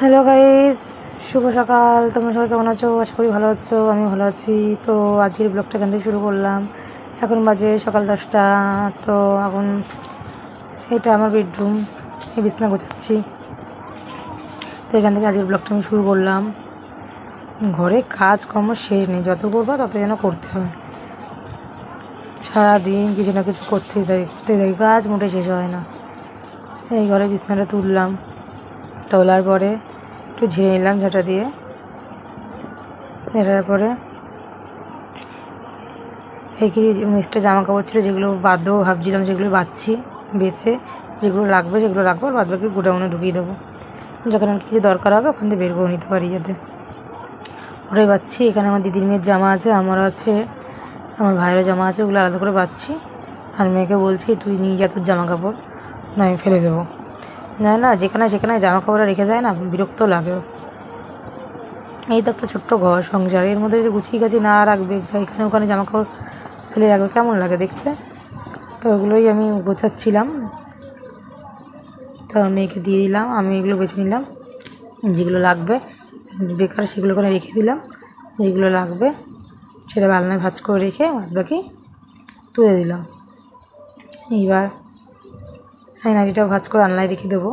Hello guys শুভ সকাল। তোমরা সবাই কেমন আছো? আশা করি ভালো আছো আমি ভালো আছি। তো আজকের ব্লগটা এখান থেকে শুরু করলাম? এখন বাজে সকাল দশটা। তো এখন এটা আমার বেডরুম এই বিছনা গোছাচ্ছি। তো এখান থেকে আজকের ব্লগটা আমি শুরু করলাম। ঘরে কাজ কর্ম শেষ নেই। যত করব তত যেন করতে হবে সারাদিন কিছু না কিছু করতেই থাকি করতেই থাকি কাজ মোটে শেষ হয় না। এই ঘরে বিছনাটা তুললাম। তোলার পরে একটু ঝেড়ে নিলাম ঝাঁটা দিয়ে। এটার পরে এই কিছু মিক্সটা জামা কাপড় ছিল যেগুলো বাদ দেবো ভাবছিলাম যেগুলো বাঁচছি বেছে যেগুলো লাগবে সেগুলো রাখব, আর বাদ বাকি গোডাউনে ঢুকিয়ে দেবো। যখন আমার কিছু দরকার হবে ওখান থেকে বের করে নিতে পারি যাতে। ওটাই বাচ্ছি। এখানে আমার দিদির মেয়ের জামা আছে, আমারও আছে, আমার ভাইয়েরও জামা আছে, ওগুলো আলাদা করে বাচ্ছি। আর মেয়েকে বলছি, তুই নিয়ে যা তোর জামা কাপড় না আমি ফেলে দেবো। না না, যেখানে সেখানে জামা কাপড় রেখে দেয় না, বিরক্ত লাগে। এই তো একটা ছোট্ট ঘর, সংসার। এর মধ্যে যদি গুছিয়ে গাছি না রাখবে এখানে ওখানে জামা কাপড় ফেলে রাখবে, কেমন লাগে দেখতে? তো ওগুলোই আমি গোছাচ্ছিলাম। তো মেয়েকে দিয়ে দিলাম, আমি এগুলো বেছে নিলাম, যেগুলো লাগবে, বেকার সেগুলো করে রেখে দিলাম, যেগুলো লাগবে, সেটা বালনায় ভাজ করে রেখে বাকি তুলে দিলাম। এইবার এই নাড়িটা ভাজ করে আনলাই রেখে দেবো।